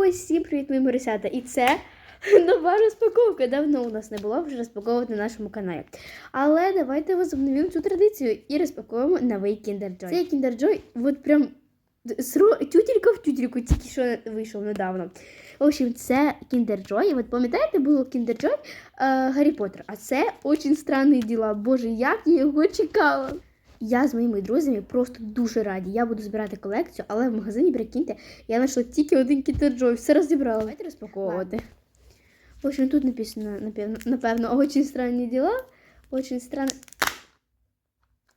Ось всім привіт, мої морисята. І це нова розпаковка. Давно у нас не було вже розпаковувати на нашому каналі. Але давайте возобновимо цю традицію і розпакуємо новий Kinder Joy. Цей Kinder Joy, от прям тютелька в тютельку, тільки що вийшов недавно. В общем, це Kinder Joy. От пам'ятаєте, було Kinder Joy е, Гаррі Поттер. А це очень странні діла. Боже, як я його чекала. Я з моїми друзями просто дуже раді. Я буду збирати колекцію, але в магазині, прикиньте, я знайшла тільки один Kinder Joy, все розібрала. Давайте розпаковувати. В общем, тут написано, напевно, очень странні діла. Очень странні.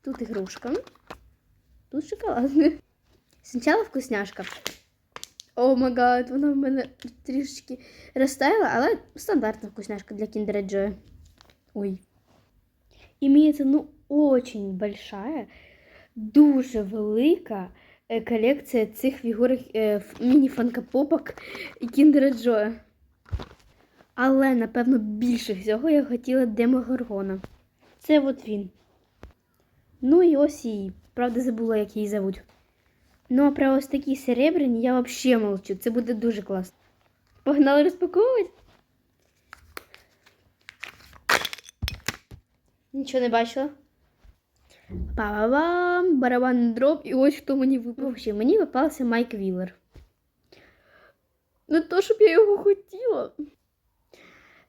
Тут ігрушка. Тут шоколад. Спочатку вкусняшка. О май гад, вона в мене трішечки розтаяла, але стандартна вкусняшка для Kinder Joy. Ой. Имеется, ну, очень большая, дуже велика е, колекція цих фігурок е, міні-фанкопопок і Kinder Joy. Але, напевно, більше всього я хотіла Демогоргона. Це от він. Ну і ось її. Правда, забула, як її зовуть. Ну, а про ось такі серебряні я взагалі молчу. Це буде дуже класно. Погнали розпаковувати? Нічого не бачила. Па-ба-бам, барабан дроп, і ось хто мені випав. Общем, мені попався Майк Віллер. Не то, щоб я його хотіла.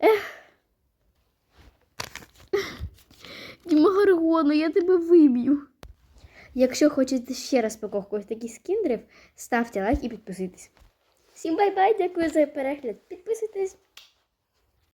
Ех. Діма Гаргону, я тебе виб'ю. Якщо хочете ще розпаковку ось таких скіндрів, ставте лайк і підписуйтесь. Всім бай-бай, дякую за перегляд. Підписуйтесь.